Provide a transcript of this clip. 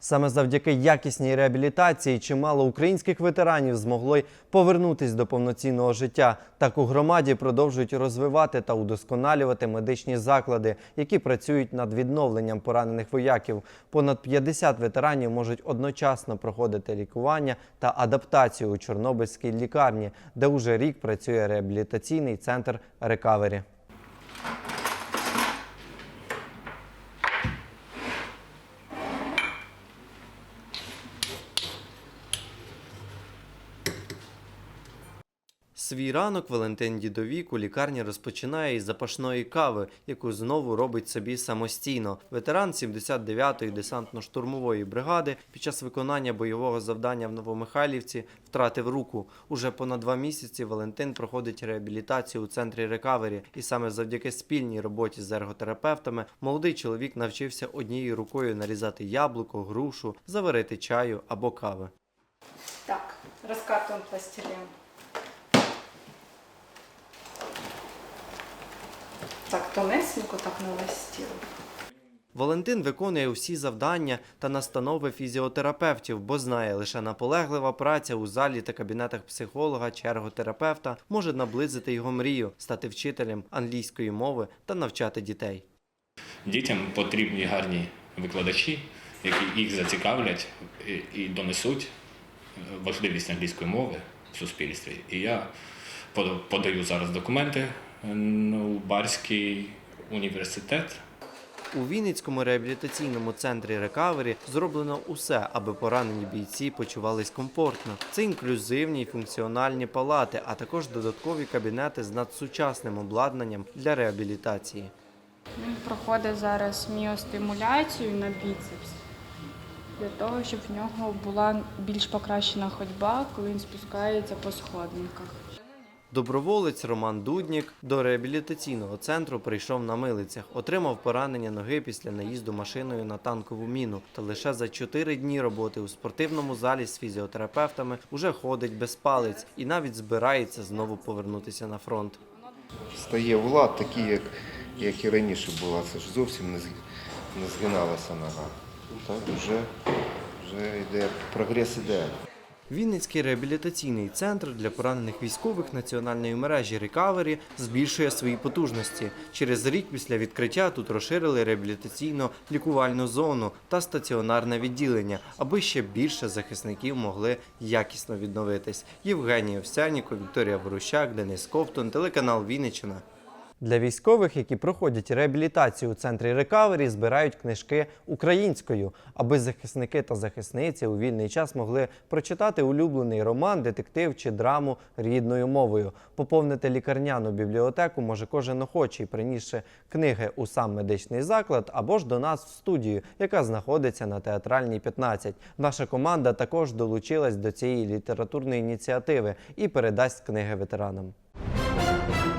Саме завдяки якісній реабілітації чимало українських ветеранів змогли повернутись до повноцінного життя. Так у громаді продовжують розвивати та удосконалювати медичні заклади, які працюють над відновленням поранених вояків. Понад 50 ветеранів можуть одночасно проходити лікування та адаптацію у Чорнобильській лікарні, де уже рік працює реабілітаційний центр Рекавері. Свій ранок Валентин Дідовік у лікарні розпочинає із запашної кави, яку знову робить собі самостійно. Ветеран 79-ї десантно-штурмової бригади під час виконання бойового завдання в Новомихайлівці втратив руку. Уже понад два місяці Валентин проходить реабілітацію у центрі рекавері, і саме завдяки спільній роботі з ерготерапевтами молодий чоловік навчився однією рукою нарізати яблуко, грушу, заварити чаю або кави. Так, раскатываем пластилин. Так, тонесенько так навестил. Валентин виконує усі завдання та настанови фізіотерапевтів, бо знає, лише наполеглива праця у залі та кабінетах психолога чи ерготерапевта може наблизити його мрію стати вчителем англійської мови та навчати дітей. Дітям потрібні гарні викладачі, які їх зацікавлять і, донесуть важливість англійської мови в суспільстві. І я подаю зараз документи Барський університет. У Вінницькому реабілітаційному центрі рекавері зроблено усе, аби поранені бійці почувались комфортно. Це інклюзивні й функціональні палати, а також додаткові кабінети з надсучасним обладнанням для реабілітації. Він проходить зараз міостимуляцію на біцепс для того, щоб в нього була більш покращена ходьба, коли він спускається по сходинках. Доброволець Роман Дуднік до реабілітаційного центру прийшов на милицях, отримав поранення ноги після наїзду машиною на танкову міну. Та лише за чотири дні роботи у спортивному залі з фізіотерапевтами уже ходить без палець і навіть збирається знову повернутися на фронт. стає в лад, такі, як, як і раніше була. Це ж зовсім не згиналася нога. Так вже, вже йде, прогрес іде. Вінницький реабілітаційний центр для поранених військових національної мережі Рекавері збільшує свої потужності. Через рік після відкриття тут розширили реабілітаційно-лікувальну зону та стаціонарне відділення, аби ще більше захисників могли якісно відновитись. Євгеній Овсяніко, Вікторія Ворущак, Денис Ковтун, телеканал Вінниччина. Для військових, які проходять реабілітацію у центрі рекавері, збирають книжки українською, аби захисники та захисниці у вільний час могли прочитати улюблений роман, детектив чи драму рідною мовою. Поповнити лікарняну бібліотеку може кожен охочий, принісши книги у сам медичний заклад або ж до нас в студію, яка знаходиться на театральній 15. Наша команда також долучилась до цієї літературної ініціативи і передасть книги ветеранам.